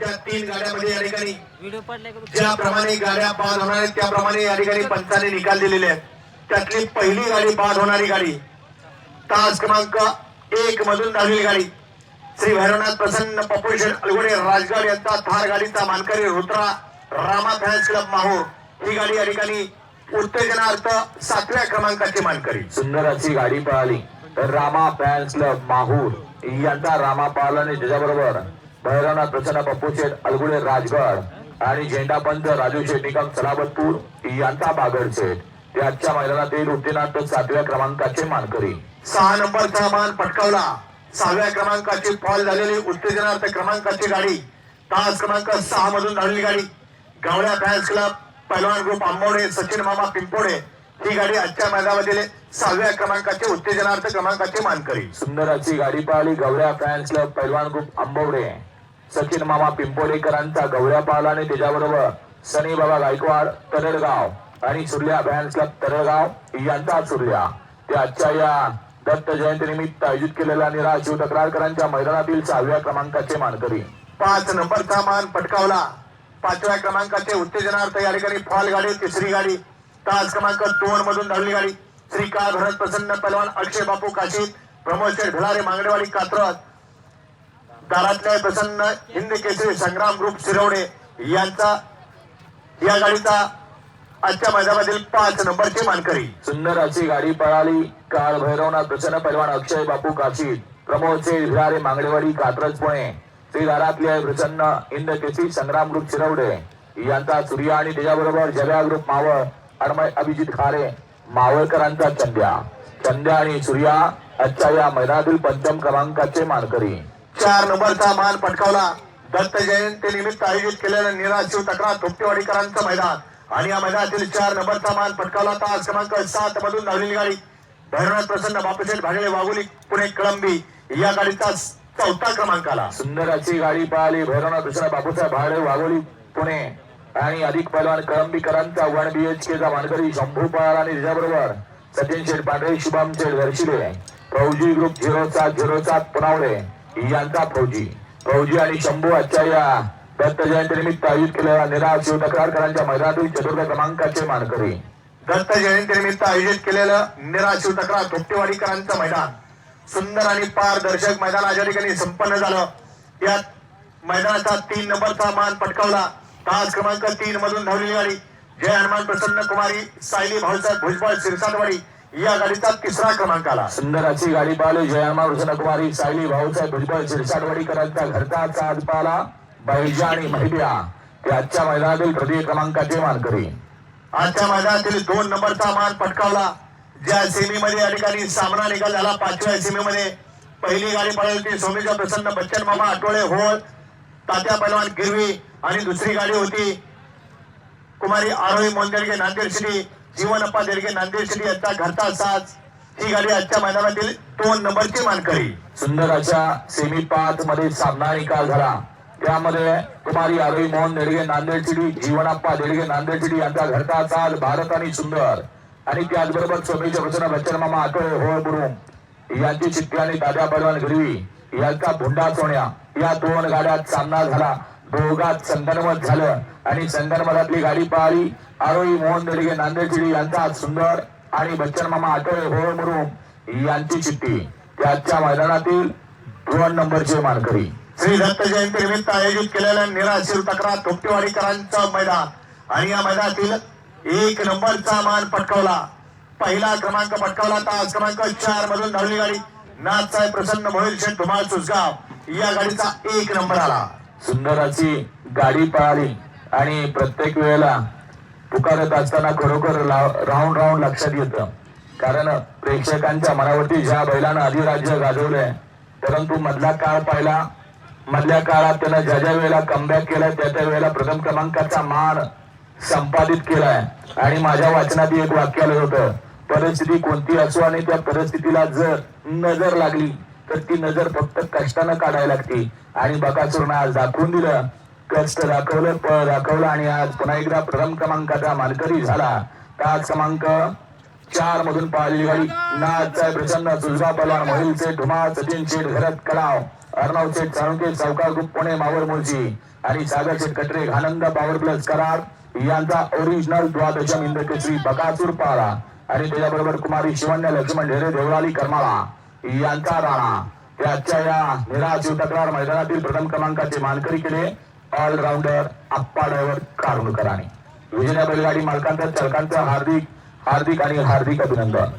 त्या तीन गाड्यामध्ये या ठिकाणी. ज्याप्रमाणे गाड्या बाद होणार आहेत त्याप्रमाणे या ठिकाणी पंचाने निकाल दिलेले आहेत. त्यातली पहिली गाडी बाद होणारी गाडी तास क्रमांक एक मधून धावलेली गाडी. श्री भैरवनाथ प्रसन्न पपोषण अलगुडे राजगड यांचा थार गाडीचा मानकरी रुद्रा रामा फॅन्स क्लब माहूर. ही गाडी या ठिकाणी उत्तेजनार्थ सातव्या क्रमांकाची मानकरी. सुंदर अशी गाडी पळाली. तर रामा फॅन्स क्लब माहूर. यांचा रामा आणि त्याच्याबरोबर भैरवनाथ प्रसन्न पप्पू शेठ अलगुडे राजगड आणि झेंडापंच राजू शेठ निकम सलाबतपूर यांचा बागड शेठ. आजच्या मैदानातील उत्तीर्णार्थ सातव्या क्रमांकाचे मानकरी. सहा नंबरचा मान पटकावला. सहाव्या क्रमांकाची फॉल झालेली उत्तेजनार्थ क्रमांकाची गाडी. तास क्रमांक सहा मधून धावलेली गाडी. गावड्या फॅन्स क्लब पैलवान ग्रुप आंबवडे सचिन मामा पिंपोडे. ही गाडी आजच्या मैदानामधील सहाव्या क्रमांकाचे उत्तेजनार्थ क्रमांकाचे मानकरी. सुंदर अशी गाडी पळाली गवऱ्या फॅन्स क्लब पैलवान ग्रुप आंबवडे सचिन मामा पिंपोलेकरांचा गौऱ्या पळाला आणि त्याच्याबरोबर सनी बाबा गायकवाड तरडगाव आणि सुर्या फॅन्स क्लब तरडगाव यांचा सूर्या. ते आजच्या या दत्त जयंती निमित्त आयोजित केलेल्या निरा शिव तक्रारकरांच्या मैदानातील सहाव्या क्रमांकाचे मानकरी. पाच नंबरचा मान पटकावला. पाचव्या क्रमांकाचे उत्तेजनार्थ या ठिकाणी फॉल गाडी तिसरी गाडी तास क्रमांक दोन मधून धावली गाडी. श्रीकांत भरत प्रसन्न पलवान अक्षय बापू काशी प्रमोद शेठ भिलारे मांगडेवाडी कात्रत दारातले प्रसन्न हिंद केसरी संग्राम ग्रुप शिरवणे यांचा या गाडीचा आजच्या मैदानातील पाच नंबरची मानकरी. सुंदर अशी गाडी पळाली. काळ भैरवनाथ प्रसन्न पैलवान अक्षय बापू काशी प्रमोद से भिरारे मांगडेवाडी कात्रज पुणे. श्री दारातले प्रसन्न हिंद केसरी संग्राम ग्रुप शिरवडे यांचा सूर्या आणि त्याच्याबरोबर जव्या ग्रुप मावळ अडमय अभिजित खारे मावळकरांचा चंद्या. चंद्या आणि सूर्या आजच्या या मैदानातील पंचम क्रमांकाचे मानकरी. चार नंबरचा मान पटकावला. दत्त जयंती निमित्त आयोजित केलेलं निराज शिव तक्रार थोपटेवाडीकरांचं मैदान. आणि या मैदानातील चार नंबरचा मान पटकावला तास क्रमांक सात मधून धावलेली गाडी. भैरवनाथ प्रसन्न बापूसेठ भागले वाघोली पुणे कळंबी या गाडीचा चौथा क्रमांक आला. सुंदर अशी गाडी पाहिली. भैरवनाथ प्रसन्न बापूसाहेब भाडे वाघोली पुणे आणि अधिक पैलवान कळंबीकरांचा वन बी एच केचा मानकरी शंभू पळाला आणि त्याच्याबरोबर सचिन शेठ पांढरे शुभम शेठ घरशिले फौजी ग्रुप झिरो सात झिरो सात पुनावले. यांचा फौजी. फौजी आणि शंभू आजच्या या दत्त जयंती निमित्त आयोजित केलेल्या निराळ शिव तक्रारकरांच्या मैदानातील चतुर्थ क्रमांकाचे मानकरी. दत्त जयंती निमित्त आयोजित केलेलं निराज शिव तक्रार थोपटेवाडीकरांचं मैदान. सुंदर आणि पारदर्शक मैदान आज ठिकाणी संपन्न झालं. यात मैदानाचा तीन नंबरचा मान पटकावला. तास क्रमांक तीन मधून धावलेली गाडी जय हनुमान प्रसन्न कुमारी सायली भाऊसाहेब भुजबळ सिरसाटवाडी या गाडीचा तिसरा क्रमांक आला. सुंदर अशी गाडी पाहिली. जयमा कुमारी सायली भाऊसाहेब भुजबळ शिरसाटवाडीकरांचा घरचा साज पाला बैजा आणि महिब्या ते आजच्या मैदानातील तृतीय क्रमांकाचे मानकरी आजच्या मैदानातील दोन नंबरचा मान पटकावला. ज्या सेमीमध्ये या ठिकाणी सामना निकाल झाला पाचव्या सेमीमध्ये पहिली गाडी पळाली ती सोमेच्या प्रसन्न बच्चन मामा आठवडे होळ तात्या पैलवान गिरवी आणि दुसरी गाडी होती कुमारी आरोही मोंदेडगे नांदेड सिटी जीवनप्पा देडगे नांदेड सिटी यांचा घरचा साज. ही गाडी आजच्या मैदानातील दोन नंबरची मानकरी. सुंदर अशा सेमी पाच मध्ये सामना निकाल झाला. त्यामध्ये कुमारी आरोही मोहन देडगे नांदेड सिटी जीवनाप्पा देडगे नांदेड सिटी यांचा घरचा साज भारत आणि सुंदर. आणि त्याचबरोबर सोमेच्या प्रसन्न बच्चन मामा आठवडे होळ बुरुम. यांची चिठ्ठी आणि दादा पैलवान गिरवी यांचा भुंडा सोन्या. या दोन गाड्यात सामना झाला. दोघात संगनमत झालं. आणि संगनमतातली गाडी पळाली आरोही मोहन देडगे नांदेड यांचा सुंदर आणि बच्चन मामा आठवडे होळ मुरुम यांची चिठ्ठी. त्याच्या मैदानातील दोन नंबरचे मानकरी. श्री दत्त जयंती निमित्त आयोजित केलेलं निराशीर तक्रार थोपटेवाडीकरांचं मैदान. आणि या मैदानातील एक नंबरचा मान पटकावला. पहिला क्रमांक पटकावला तास क्रमांक चार मधून धावली गाडी. नाथसाहेब प्रसन्न मोहिल शेठ धुमाळ सुसगाव या गाडीचा एक नंबर आला. सुंदर अशी गाडी पळाली आणि प्रत्येक वेळेला पुकारत असताना खरोखर ला- राऊंड राऊंड लक्षात येतं. कारण प्रेक्षकांच्या मनावरती ज्या बैलानं अधिराज्य गाजवलंय परंतु मधला काळ पाहिला मधल्या काळात त्यानं ज्या ज्या वेळेला कमबॅक केलाय त्या त्या वेळेला प्रथम क्रमांकाचा मान संपादित केलाय. आणि माझ्या वाचनात एक वाक्य आलं होतं परिस्थिती कोणती असो आणि त्या परिस्थितीला जर नजर लागली तर ती नजर फक्त कष्टानं काढायला लागते. आणि बकासूरनं आज दाखवून दिलं. कष्ट दाखवलं पळ दाखवलं आणि आज पुन्हा एकदा प्रथम क्रमांकाचा मालकरी झाला. तास क्रमांक चार मधून पाहिली गाडी नाथ प्रसन्न सुलगा पलवान मोहिल शेठ धुमा सचिन शेठ घरत कडाव अर्णव शेठ साळुंके चौका ग्रुप पुणे मावळ मुळशी. आणि सागर शेठ कटरे आनंद पॉवर प्लस करार यांचा ओरिजिनल द्वादशम इंद्रकेसरी बकासूर पाळा आणि त्याच्याबरोबर कुमारी शिवण्य लक्ष्मण ढेरे देवळाली करमाळा. यांचा राणा. त्याच्या या निराशिव तक्रार मैदानातील प्रथम क्रमांकाचे मानकरी केले. ऑलराऊंडर आप्पा ड्रायव्हर कारुणकराने विजेत्या बैलगाडी मालकांचा चालकांचं हार्दिक हार्दिक आणि हार्दिक अभिनंदन.